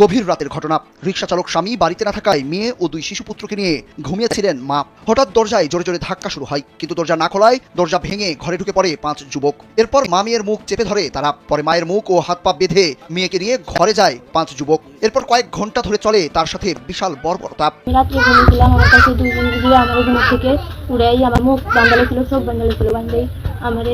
গভীর রাতের ঘটনা। রিক্সা চালক স্বামী বাড়িতে না থাকায় মেয়ে ও দুই শিশু পুত্রকে নিয়ে ঘুমিয়েছিলেন মা। হঠাৎ দরজায় জোরে জোরে ধাক্কা শুরু হয়, কিন্তু দরজা না খোলায় দরজা ভেঙে ঘরে ঢুকে পড়ে পাঁচ যুবক। এরপর মা মেয়ের মুখ চেপে ধরে তারা, পরে মায়ের মুখ ও হাত পা বেঁধে মেয়েকে নিয়ে ঘরে যায় পাঁচ যুবক। এরপর কয়েক ঘণ্টা ধরে চলে তার সাথে বিশাল বর্বরতা। আমার মুখ ছিল, সব ছিল আমার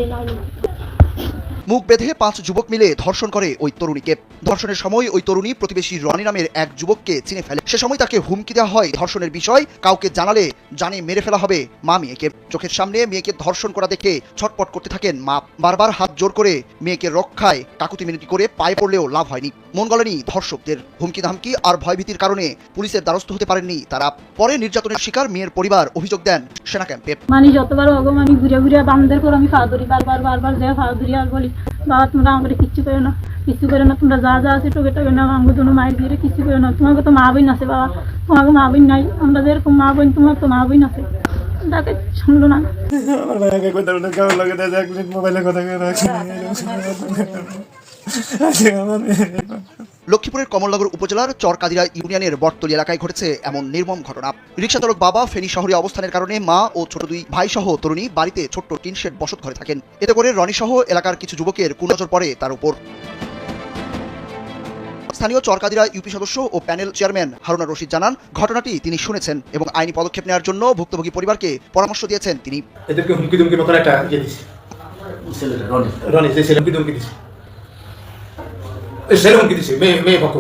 মুখ বেঁধে পাঁচ যুবক মিলে ধর্ষণ করে ওই তরুণীকে। ধর্ষণের সময় ওই তরুণী প্রতিবেশী রনি নামের এক যুবককে চিনে ফেলে। সে সময় তাকে হুমকি দেওয়া হয়। ধর্ষণের বিষয় কাউকে জানালে জানে মেরে ফেলা হবে মা মেয়েকে। চোখের সামনে মেয়েকে ধর্ষণ করা দেখে ছটপট করতে থাকেন মা। বারবার হাত জোর করে মেয়েকে রক্ষায় কাকুতি মিনতি করে পায়ে পড়লেও লাভ হয়নি। মন গলেনি ধর্ষকদের হুমকি ধামকি আর ভয়ভীতির কারণে পুলিশের দ্বারস্থ হতে পারেননি তারা। পরে নির্যাতনের শিকার মেয়ের পরিবার অভিযোগ দেন সেনা ক্যাম্পে। মানে যতবার অগম আমি ঘুরে ঘুরে বান্দের করে আমি ফা ধরি বারবার বারবার যে ফা ধরি আর বলি বাবা, তোমরা আমাকে কিচ্ছু করে না। কিছু করে না, তোমরা যা যা আছে টোকে টোকে না, আমাকে দুনো মায়ের দিয়ে কিছু করো না। তোমাকে তো মা বোন আছে বাবা, তোমাকে মা বোন নাই। আমরা যেরকম মা বোন, তোমার তো মা বোন আছে। তাকে শুনলো না। আমার ভাইয়াকে কথা বলে কেমন লাগে দাদা এক মিনিট মোবাইলে কথা করে রাখছি আজকে আমার লক্ষ্মীপুরের কমলনগর উপজেলার চরকাদিরা ইউনিয়নের বটতলি এলাকায় ঘটেছে এমন নির্মম ঘটনা। রিক্সা চালক বাবা ফেনী শহরে অবস্থানের কারণে মা ও ছোট দুই ভাই সহ তরুণী বাড়িতে ছোট্ট টিন শেড বসত ঘরে থাকেন। এতে করে রনি সহ এলাকার কিছু যুবকের কুনজর পড়ে তার উপর। স্থানীয় চরকাদিরা ইউপি সদস্য ও প্যানেল চেয়ারম্যান হারুনা রশিদ জানান ঘটনাটি তিনি শুনেছেন এবং আইনি পদক্ষেপ নেওয়ার জন্য ভুক্তভোগী পরিবারকে পরামর্শ দিয়েছেন তিনি। এদেরকে হুমকি দুমকি মতন একটা ইয়ে দিছি। রনি। ছেলে হুমকি দুমকি ছেলে হুমকি দিছে মেয়ে মেয়ে পক্ষ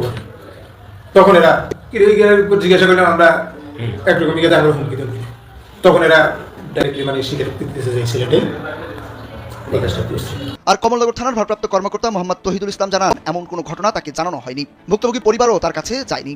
তখন এরা জিজ্ঞাসা করলাম আমরা একরকম আমরা হুমকি দুমকি তখন এরা ডাইরেক্টলি মানে স্বীকার যে ছেলেটাই আর কমলনগর থানার ভারপ্রাপ্ত কর্মকর্তা মোহাম্মদ তহিদুল ইসলাম জানান, এমন কোনো ঘটনা তাকে জানানো হয়নি। ভুক্তভোগী পরিবারও তার কাছে যায়নি।